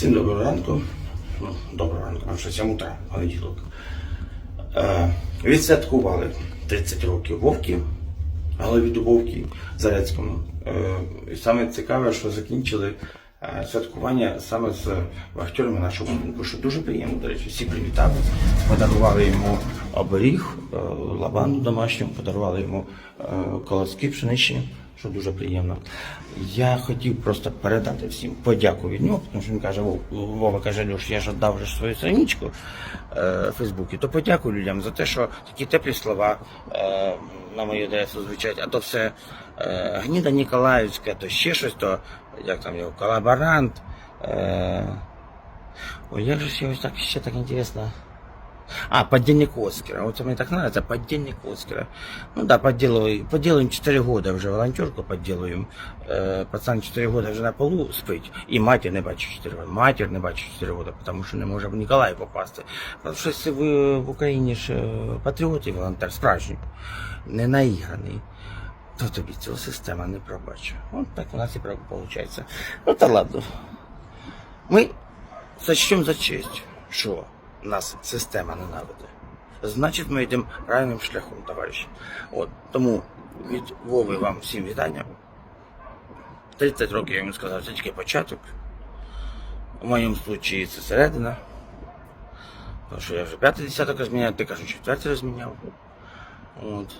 Всім доброго ранку. Ну, доброго ранку, а що 7 утра, понеділок. Е, відсвяткували 30 років Вовки, голові Дубовки Зарецькому. Е, саме цікаве, що закінчили е, святкування саме з вахтерами нашого будинку, що дуже приємно, до речі, всі привітали, подарували йому оберіг, е, лабанду домашню, подарували йому е, колоски пшеничні, що дуже приємно. Я хотів просто передати всім подяку від нього, тому що він каже, Вова каже, Льош, я ж віддав вже свою страничку е, в Фейсбуці, то подякую людям за те, що такі теплі слова е, на мою адресу звучать, а то все е, гніда Ніколаївська, то ще щось, то як там його, колаборант. Е, ой, як же його так ще так інтересно. А, подельник Оскара. Вот мне так нравится, подельник Оскара. Ну да, подделываю, подделаем 4 года уже, волонтерку подделаем. Э, пацан 4 года вже на полу спить, і матір не бачить 4 роки. Матір не бачить 4 роки, тому що не може в Ніколаїв попасти. Тому що ви в Україні ж е, патріот і волонтер справжній, не наіграний, то тобі ця система не пробачить. От так у нас і виходить. Ну та ладно. Ми сочтем за честь, що нас система ненавидить. Значить, ми йдемо правильним шляхом, товариші. От тому від Вови вам всім вітання. 30 років я йому сказав, це тільки початок. У моєму случаї це середина. Тому що я вже п'ятий десяток розміняв, ти кажеш, четвертий розміняв. От.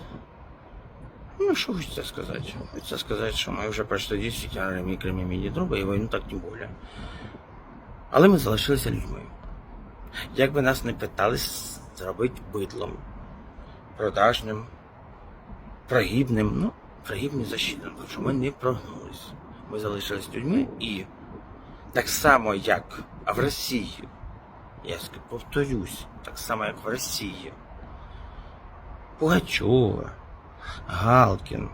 Ну, що хочеться сказати? Хочеться сказати, що ми вже пройшли дійсно кремі міні дроби, і війну так тим більше. Але ми залишилися людьми. Як би нас не питались зробити бидлом, продажним, прогібним, ну, прогібні защитним, тому що ми не прогнулись. Ми залишились людьми і так само, як в Росії, я повторюсь, так само, як в Росії, Пугачова, Галкін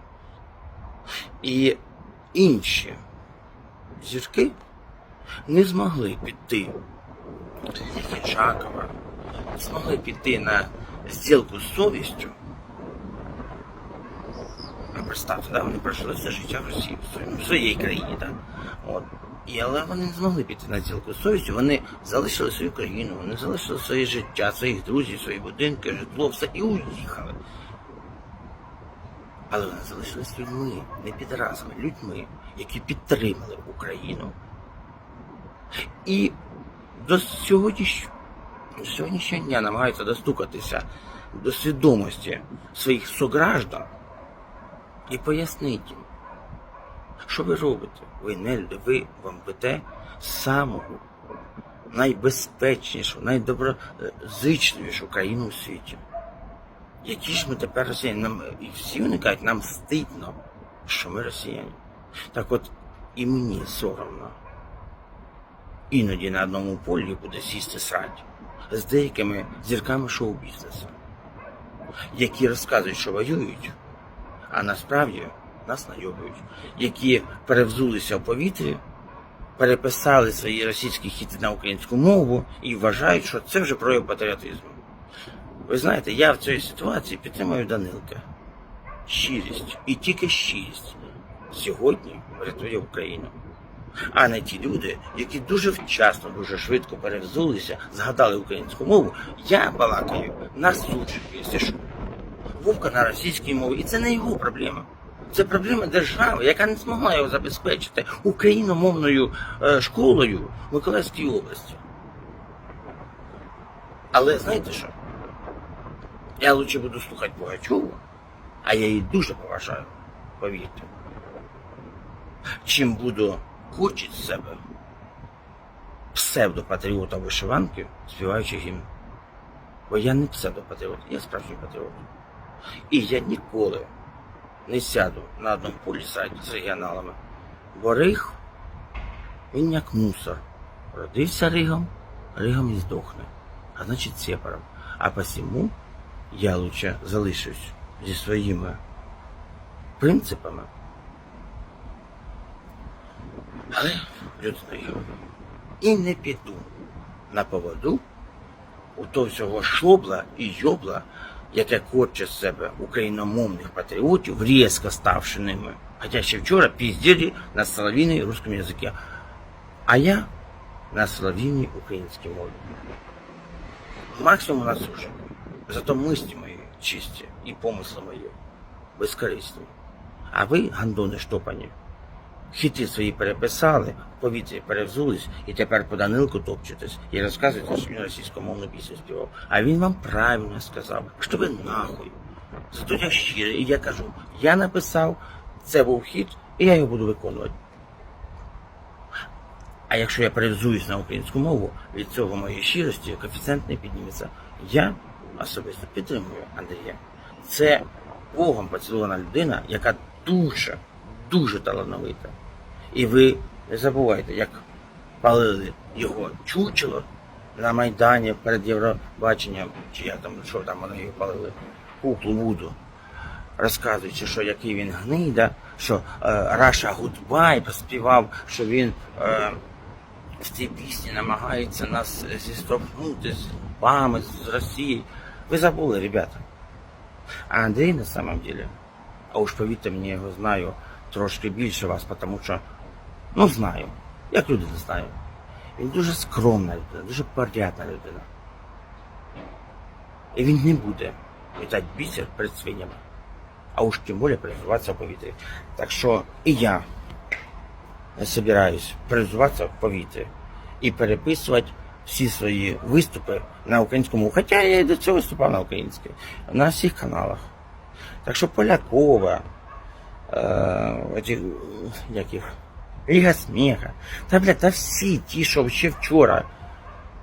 і інші зірки не змогли піти Жакова змогли піти на зділку з совістю. Ви представте, да, вони прожили все життя в Росії, в своїй- країні, так? От. І, але вони не змогли піти на зділку з совістю, вони залишили свою країну, вони залишили своє життя, своїх друзів, свої будинки, житло, все і уїхали. Але вони залишились людьми, не підразами, людьми, які підтримали Україну. І до сьогоднішнього, сьогоднішнього дня намагаються достукатися до свідомості своїх сограждан і пояснити їм, що ви робите? Ви не ви вам ведете саму найбезпечнішу, найдоброзичливішу країну у світі. Які ж ми тепер росіяни? Нам, і всі вони кажуть, нам стидно, що ми росіяни. Так от і мені соромно іноді на одному полі буде сісти срать з деякими зірками шоу-бізнесу, які розказують, що воюють, а насправді нас найобують, які перевзулися в повітрі, переписали свої російські хіти на українську мову і вважають, що це вже прояв патріотизму. Ви знаєте, я в цій ситуації підтримую Данилка. Щирість і тільки щирість сьогодні врятує Україну а не ті люди, які дуже вчасно, дуже швидко перевзулися, згадали українську мову. Я балакаю на суджі. Вовка на російській мові, і це не його проблема. Це проблема держави, яка не змогла його забезпечити україномовною е, школою в Миколаївській області. Але знаєте що? Я лучше буду слухати Пугачову, а я її дуже поважаю, повірте чим буду курчити з себе псевдопатріота вишиванки, співаючи гімн. Бо я не псевдопатріот, я справжній патріот. І я ніколи не сяду на одному полі з регіоналами. Бо риг, він як мусор. Родився ригом, ригом і здохне. А значить сепаром. А посему я лучше залишусь зі своїми принципами, але людиною. І не піду на поводу у то всього шобла і йобла, яке корче з себе україномовних патріотів, різко ставши ними. Хоча ще вчора пізділи на соловійній русском язикі. А я на славінній українській мові. Максимум на суші. Зато мислі мої чисті і помисли мої безкорисні. А ви, гандони штопані, хіти свої переписали, в повітрі перевзулись і тепер по Данилку топчетесь і розказуєте, що він російськомовну пісню співав. А він вам правильно сказав, що ви нахуй. Зато я щирий, і я кажу, я написав, це був хіт, і я його буду виконувати. А якщо я перевзуюсь на українську мову, від цього моєї щирості коефіцієнт не підніметься. Я особисто підтримую Андрія. Це Богом поцілована людина, яка дуже, дуже талановита. І ви не забувайте, як палили його чучело на Майдані перед Євробаченням, чи як там, що там вони його палили, куклу Вуду розказуючи, що який він гнида, що е, Раша Гудбай поспівав, що він е, в цій пісні намагається нас зіштовхнути з вами, з Росією. Ви забули, ребята. А Андрій на самом деле, а уж повірте мені, я його знаю трошки більше вас, тому що, ну знаю, як люди не знаю. Він дуже скромна людина, дуже порядна людина. І він не буде вітати бісер перед свинями а уж тем более перезуватися в повітрі. Так що і я собираюсь перезуватися в повітрі і переписувати всі свої виступи на українському. Хоча я і до цього виступав на українській, на всіх каналах. Так що Полякова, е, оті, як їх, Ліга сміха, та блядь, та всі ті, що ще вчора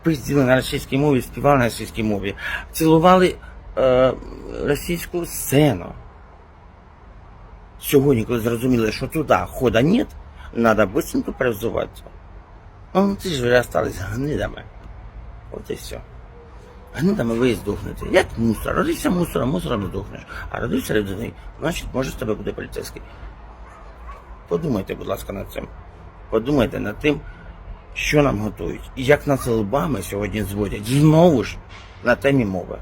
пиздили на російській мові, співали на російській мові, цілували е, російську сцену. Сьогодні, коли зрозуміли, що туди хода нет, треба быстренько перевзуватися. Ну, ці ж остались гнидами. От і все. Гнидами ви і здохнете. Як мусор. Родився мусором, мусором не здохнеш. А родився людиною, значить, може з тебе буде поліцейський. Подумайте, будь ласка, над цим. Подумайте над тим, що нам готують. І як нас лбами сьогодні зводять. Знову ж на темі мови.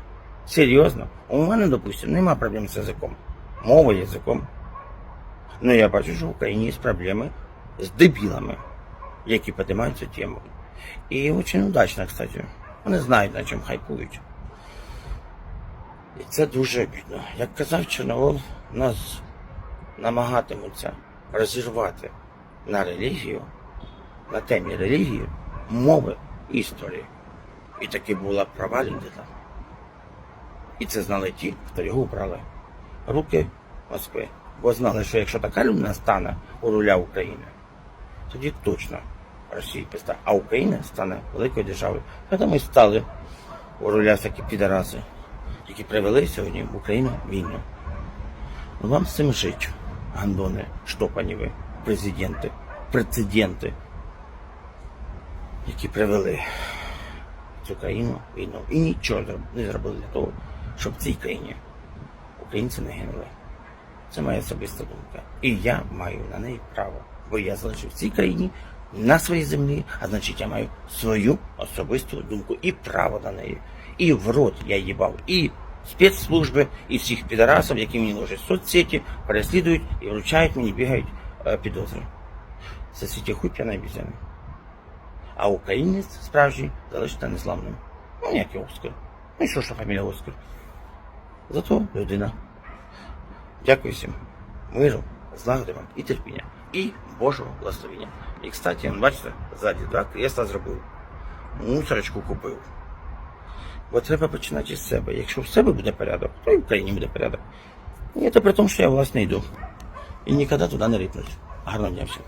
Серйозно? У мене, допустимо, нема проблем з язиком. Мова язиком. Ну, я бачу, що в Україні є проблеми з дебілами, які піднімають цю тему. І дуже удачно, кстати. Вони знають, на чому хайпують. І це дуже обідно. Як казав Чорновол, нас намагатимуться розірвати на релігію, на темі релігії, мови історії. І таки була права людина. І це знали ті, хто його брали. Руки Москви. Бо знали, що якщо така людина стане у руля України, тоді точно Росія писта, а Україна стане великою державою. Тому і стали у руля всякі підараси, які привели сьогодні в Україну війну. Ну вам з цим жить, гандони, штопані ви, президенти, прецеденти, які привели цю країну війну. І нічого не зробили для того, щоб в цій країні українці не гинули. Це моя особиста думка. І я маю на неї право. Бо я залишив в цій країні на своїй землі, а значить я маю свою особисту думку і право на неї. І в рот я їбав і спецслужби, і всіх підарасів, які мені ложать соцсеті, переслідують і вручають мені, бігають е, підозри. Це світі хуй п'яна обіцяна. А українець справжній залишиться незламним. Ну, ніякий Оскар. Ну і що, що фамілія Оскар? Зато людина. Дякую всім. Миру, злагоди вам і терпіння, і Божого благословення. І, кстати, бачите, ззаді два кресла зробив. Мусорочку купив. Бо треба починати з себе. Якщо в себе буде порядок, то і в країні буде порядок. І це при тому, що я власне йду. І ніколи туди не рипнуть. Гарного дня всім.